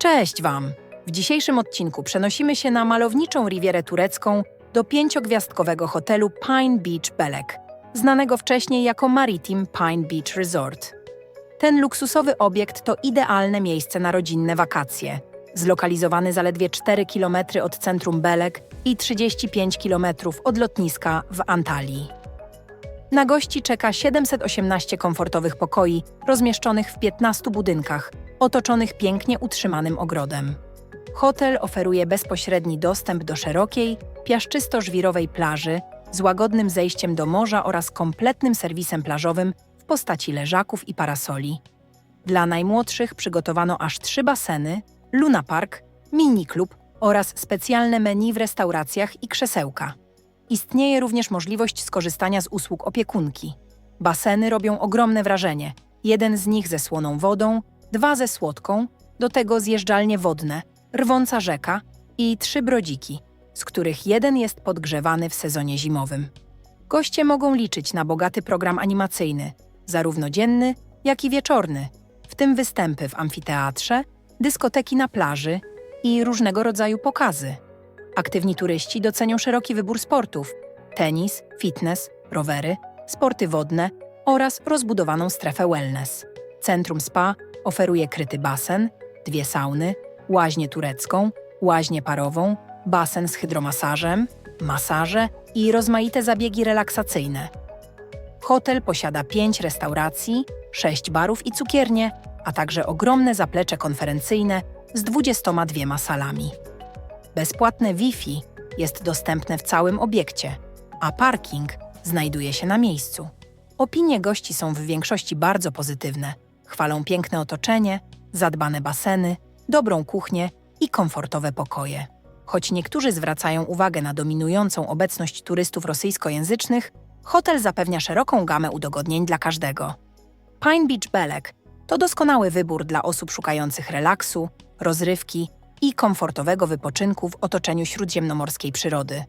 Cześć Wam! W dzisiejszym odcinku przenosimy się na malowniczą Rivierę Turecką do pięciogwiazdkowego hotelu Pine Beach Belek, znanego wcześniej jako Maritime Pine Beach Resort. Ten luksusowy obiekt to idealne miejsce na rodzinne wakacje. Zlokalizowany zaledwie 4 km od centrum Belek i 35 km od lotniska w Antalii. Na gości czeka 718 komfortowych pokoi rozmieszczonych w 15 budynkach, otoczonych pięknie utrzymanym ogrodem. Hotel oferuje bezpośredni dostęp do szerokiej, piaszczysto-żwirowej plaży z łagodnym zejściem do morza oraz kompletnym serwisem plażowym w postaci leżaków i parasoli. Dla najmłodszych przygotowano aż trzy baseny, Luna Park, mini klub oraz specjalne menu w restauracjach i krzesełka. Istnieje również możliwość skorzystania z usług opiekunki. Baseny robią ogromne wrażenie. Jeden z nich ze słoną wodą, dwa ze słodką, do tego zjeżdżalnie wodne, rwąca rzeka i trzy brodziki, z których jeden jest podgrzewany w sezonie zimowym. Goście mogą liczyć na bogaty program animacyjny, zarówno dzienny, jak i wieczorny, w tym występy w amfiteatrze, dyskoteki na plaży i różnego rodzaju pokazy. Aktywni turyści docenią szeroki wybór sportów: tenis, fitness, rowery, sporty wodne oraz rozbudowaną strefę wellness. Centrum Spa oferuje kryty basen, dwie sauny, łaźnię turecką, łaźnię parową, basen z hydromasażem, masaże i rozmaite zabiegi relaksacyjne. Hotel posiada pięć restauracji, sześć barów i cukiernie, a także ogromne zaplecze konferencyjne z 22 salami. Bezpłatne Wi-Fi jest dostępne w całym obiekcie, a parking znajduje się na miejscu. Opinie gości są w większości bardzo pozytywne. Chwalą piękne otoczenie, zadbane baseny, dobrą kuchnię i komfortowe pokoje. Choć niektórzy zwracają uwagę na dominującą obecność turystów rosyjskojęzycznych, hotel zapewnia szeroką gamę udogodnień dla każdego. Pine Beach Belek to doskonały wybór dla osób szukających relaksu, rozrywki i komfortowego wypoczynku w otoczeniu śródziemnomorskiej przyrody.